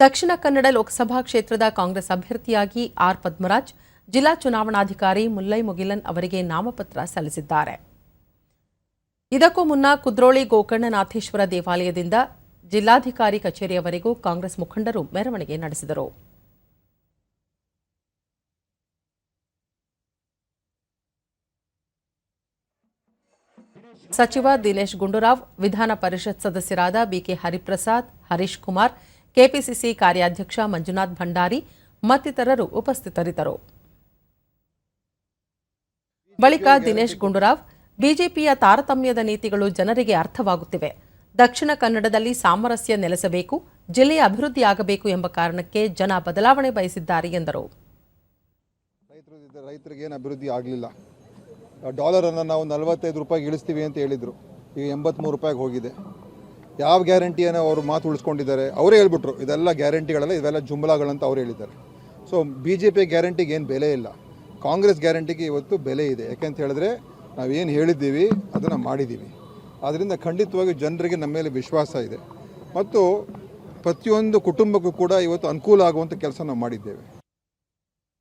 ದಕ್ಷಿಣ ಕನ್ನಡ ಲೋಕಸಭಾ ಕ್ಷೇತ್ರದ ಕಾಂಗ್ರೆಸ್ ಅಭ್ಯರ್ಥಿಯಾಗಿ ಆರ್ ಪದ್ಮರಾಜ್, ಜಿಲ್ಲಾ ಚುನಾವಣಾಧಿಕಾರಿ ಮುಲ್ಲೈ ಮುಗಿಲನ್ ಅವರಿಗೆ ನಾಮಪತ್ರ ಸಲ್ಲಿಸಿದ್ದಾರೆ. ಇದಕ್ಕೂ ಮುನ್ನ ಕುದ್ರೋಳಿ ಗೋಕರ್ಣನಾಥೇಶ್ವರ ದೇವಾಲಯದಿಂದ ಜಿಲ್ಲಾಧಿಕಾರಿ ಕಚೇರಿಯವರೆಗೂ ಕಾಂಗ್ರೆಸ್ ಮುಖಂಡರು ಮೆರವಣಿಗೆ ನಡೆಸಿದರು. ಸಚಿವ ದಿನೇಶ್ ಗುಂಡೂರಾವ್, ವಿಧಾನ ಪರಿಷತ್ ಸದಸ್ಯರಾದ ಬಿಕೆ ಹರಿಪ್ರಸಾದ್, ಹರೀಶ್ ಕುಮಾರ್ ಕೆಪಿಸಿಸಿ ಕಾರ್ಯಾಧ್ಯಕ್ಷ ಮಂಜುನಾಥ್ ಭಂಡಾರಿ ಮತ್ತಿತರರು ಉಪಸ್ಥಿತರಿದ್ದರು. ಬಳಿಕ ದಿನೇಶ್ ಗುಂಡೂರಾವ್, ಬಿಜೆಪಿಯ ತಾರತಮ್ಯದ ನೀತಿಗಳು ಜನರಿಗೆ ಅರ್ಥವಾಗುತ್ತಿವೆ. ದಕ್ಷಿಣ ಕನ್ನಡದಲ್ಲಿ ಸಾಮರಸ್ಯ ನೆಲೆಸಬೇಕು, ಜಿಲ್ಲೆಯ ಅಭಿವೃದ್ಧಿಯಾಗಬೇಕು ಎಂಬ ಕಾರಣಕ್ಕೆ ಜನ ಬದಲಾವಣೆ ಬಯಸಿದ್ದಾರೆ ಎಂದರು. ರೈತರು ರೈತರಿಗೆ ಏನು ಅಭಿವೃದ್ಧಿ ಆಗಲಿಲ್ಲ. ಡಾಲರನ್ನು ನಾವು ನಲವತ್ತೈದು ರೂಪಾಯಿಗೆ ಇಳಿಸ್ತೀವಿ ಅಂತ ಹೇಳಿದರು. ಈಗ ಎಂಬತ್ತ್ಮೂರು ರೂಪಾಯಿಗೆ ಹೋಗಿದೆ. ಯಾವ ಗ್ಯಾರಂಟಿಯನ್ನು ಅವರು ಮಾತು ಉಳಿಸ್ಕೊಂಡಿದ್ದಾರೆ, ಅವರೇ ಹೇಳ್ಬಿಟ್ರು, ಇದೆಲ್ಲ ಗ್ಯಾರಂಟಿಗಳಲ್ಲ, ಇವೆಲ್ಲ ಜುಂಬಲಾಗಳಂತ ಅವ್ರು ಹೇಳಿದ್ದಾರೆ. ಸೊ ಬಿ ಜೆ ಪಿ ಗ್ಯಾರಂಟಿಗೆ ಏನು ಬೆಲೆ ಇಲ್ಲ. ಕಾಂಗ್ರೆಸ್ ಗ್ಯಾರಂಟಿಗೆ ಇವತ್ತು ಬೆಲೆ ಇದೆ. ಯಾಕೆಂತ ಹೇಳಿದ್ರೆ, ನಾವೇನು ಹೇಳಿದ್ದೀವಿ, ಅದನ್ನು ಮಾಡಿದ್ದೀವಿ. ಆದ್ದರಿಂದ ಖಂಡಿತವಾಗಿ ಜನರಿಗೆ ನಮ್ಮ ಮೇಲೆ ವಿಶ್ವಾಸ ಇದೆ. ಮತ್ತು ಪ್ರತಿಯೊಂದು ಕುಟುಂಬಕ್ಕೂ ಕೂಡ ಇವತ್ತು ಅನುಕೂಲ ಆಗುವಂಥ ಕೆಲಸ ನಾವು ಮಾಡಿದ್ದೇವೆ.